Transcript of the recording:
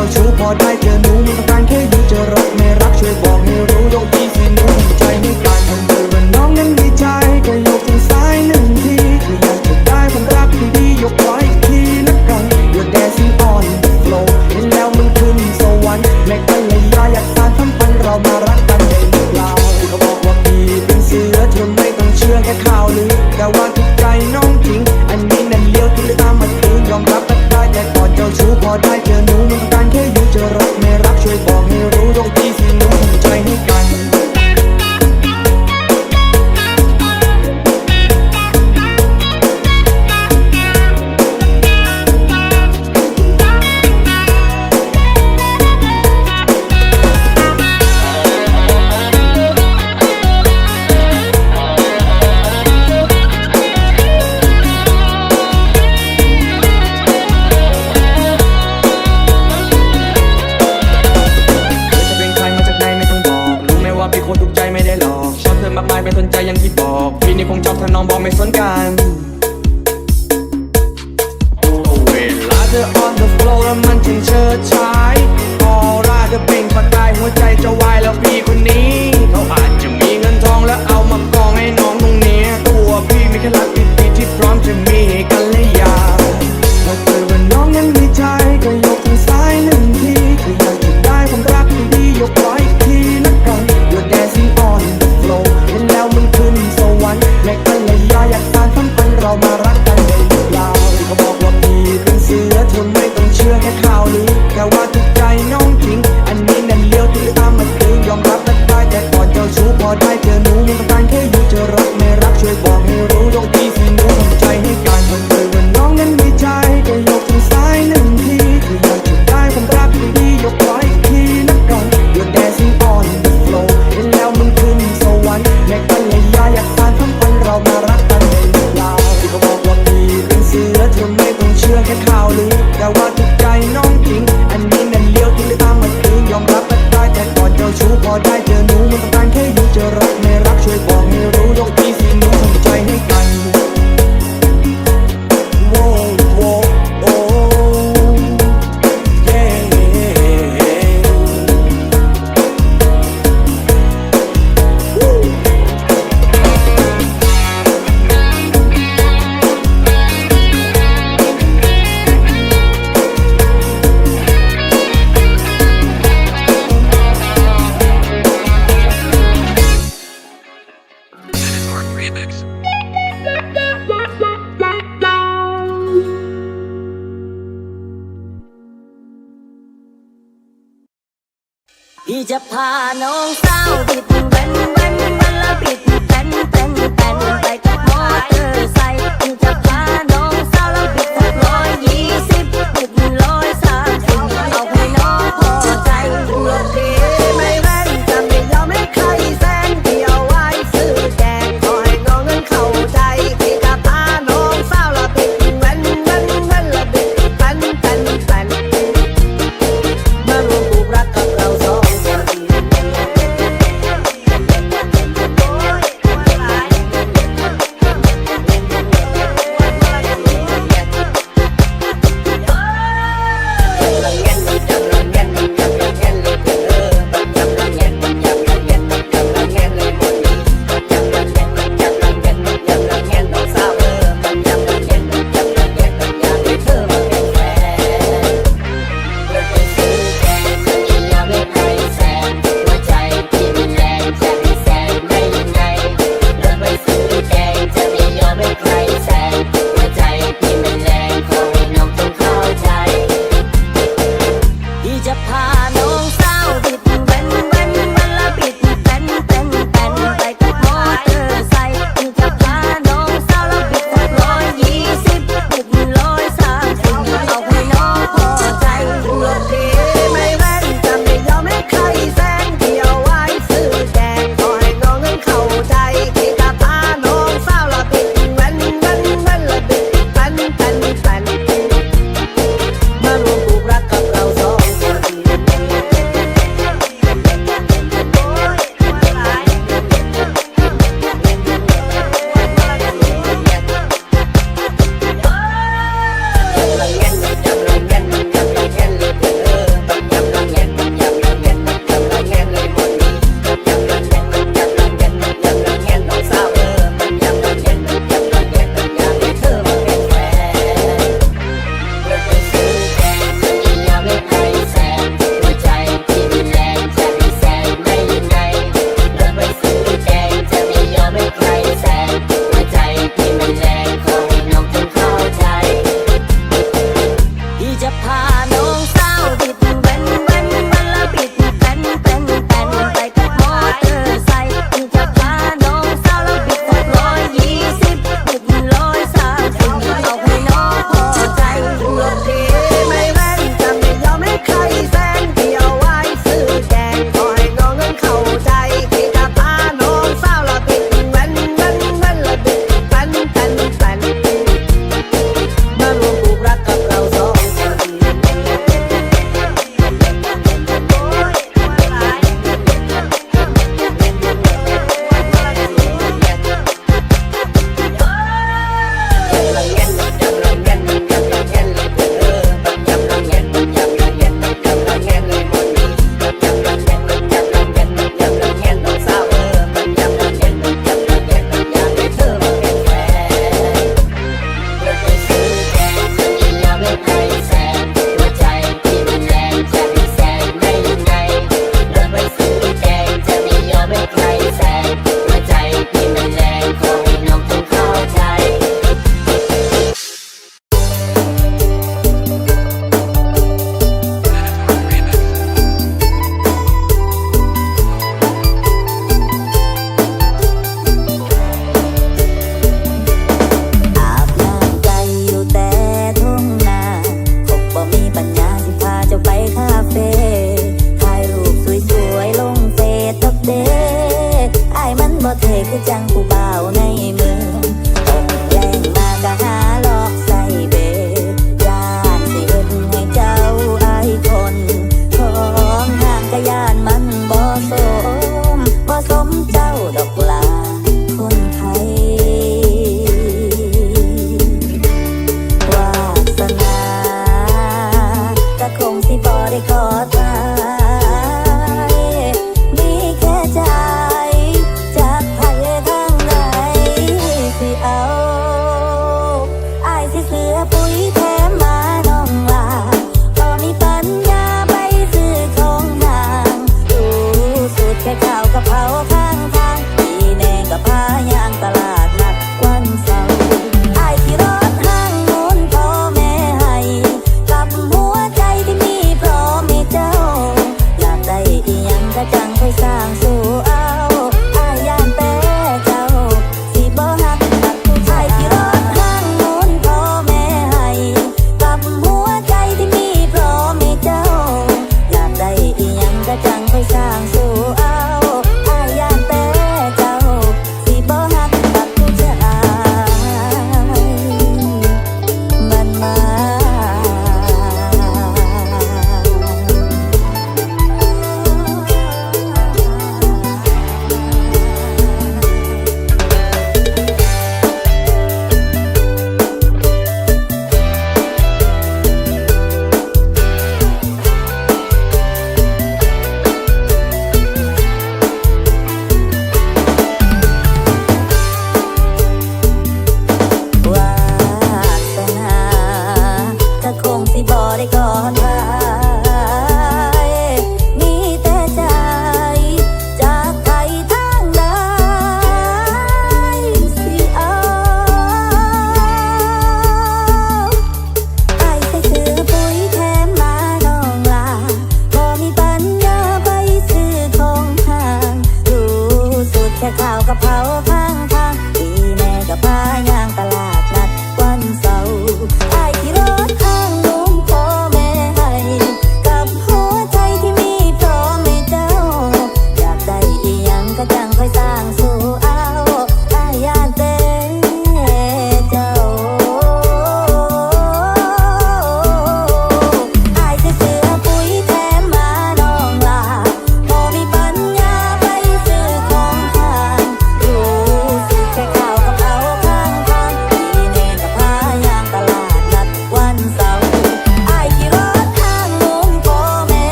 จ้าชู้พอได้เธอรู้ไมต้องการแค่ดูเจะรักไม่รักช่วยบอก เธอ จะพาน้องสาวบิดเป็นเป็นเป็นแล้วบิดเป็นเป็นเป็นไปกับมอเตอร์ไซค์ณจะ Itu 湖 เขาข้างทางอีแน่กับพายางตลาด